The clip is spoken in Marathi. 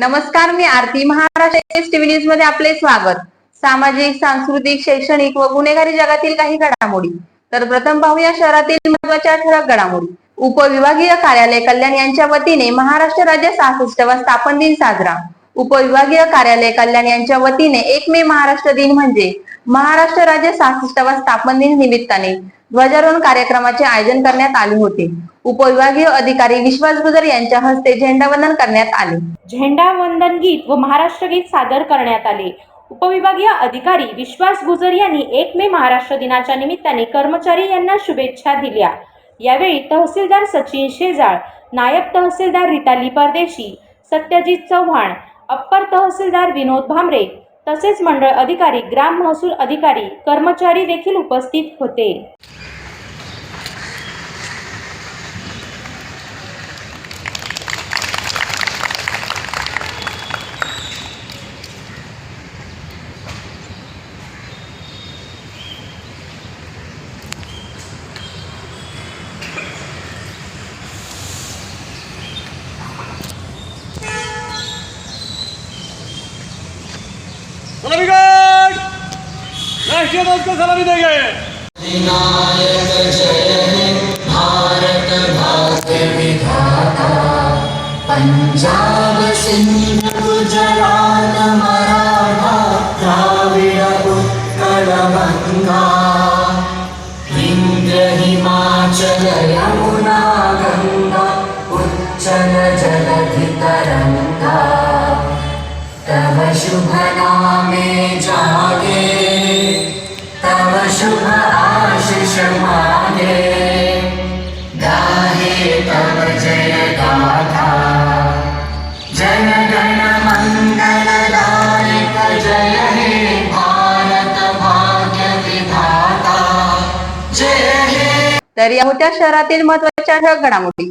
नमस्कार मी आरती महाराष्ट्र टीव्ही न्यूजमध्ये आपले स्वागत. सामाजिक सांस्कृतिक शैक्षणिक व गुन्हेगारी जगातील काही घडामोडी. तर प्रथम पाहूया शहरातील महत्त्वाच्या ठळक घडामोडी. उपविभागीय कार्यालय कल्याण यांच्या वतीने महाराष्ट्र राज्य सहासष्टवा स्थापन दिन साजरा. उपविभागीय कार्यालय कल्याण यांच्या वतीने एक मे महाराष्ट्र दिन म्हणजे महाराष्ट्र राज्य सहासष्टावा स्थापन दिन निमित्ताने ध्वजारोहण कार्यक्रमाचे आयोजन करण्यात आले होते. उपविभागीय अधिकारी विश्वास गुजर यांच्या हस्ते झेंडावंदन करण्यात आले. झेंडावंदन गीत व महाराष्ट्र गीत सादर करण्यात आले. उपविभागीय अधिकारी विश्वास गुजर यांनी एक मे महाराष्ट्र दिनाच्या निमित्ताने कर्मचारी यांना शुभेच्छा दिल्या. यावेळी तहसीलदार सचिन शेजाळ नायब तहसीलदार रिताली परदेशी सत्यजित चव्हाण अप्पर तहसीलदार विनोद भांबरे तसेच मंडळ अधिकारी ग्राम महसूल अधिकारी कर्मचारी देखील उपस्थित होते. सलामीगढ़ राष्ट्रीय ध्वज को सलामी देंगे पञ्जाब सिन्ध गुजरात मराठा द्राविड उत्कल गङ्गा इन्द्र हिमाचल यमुना गङ्गा उच्चल जलधि तरङ्गा तव शुभ नामे जागे तव शुभ आशिष मागे। गाहे तव जय गाथा। जन गण मङ्गलदायक जय हे भारत भाग्य विधाता। जय हे। तर या मोठ्या शहरातील महत्त्वाच्या घडामोडी.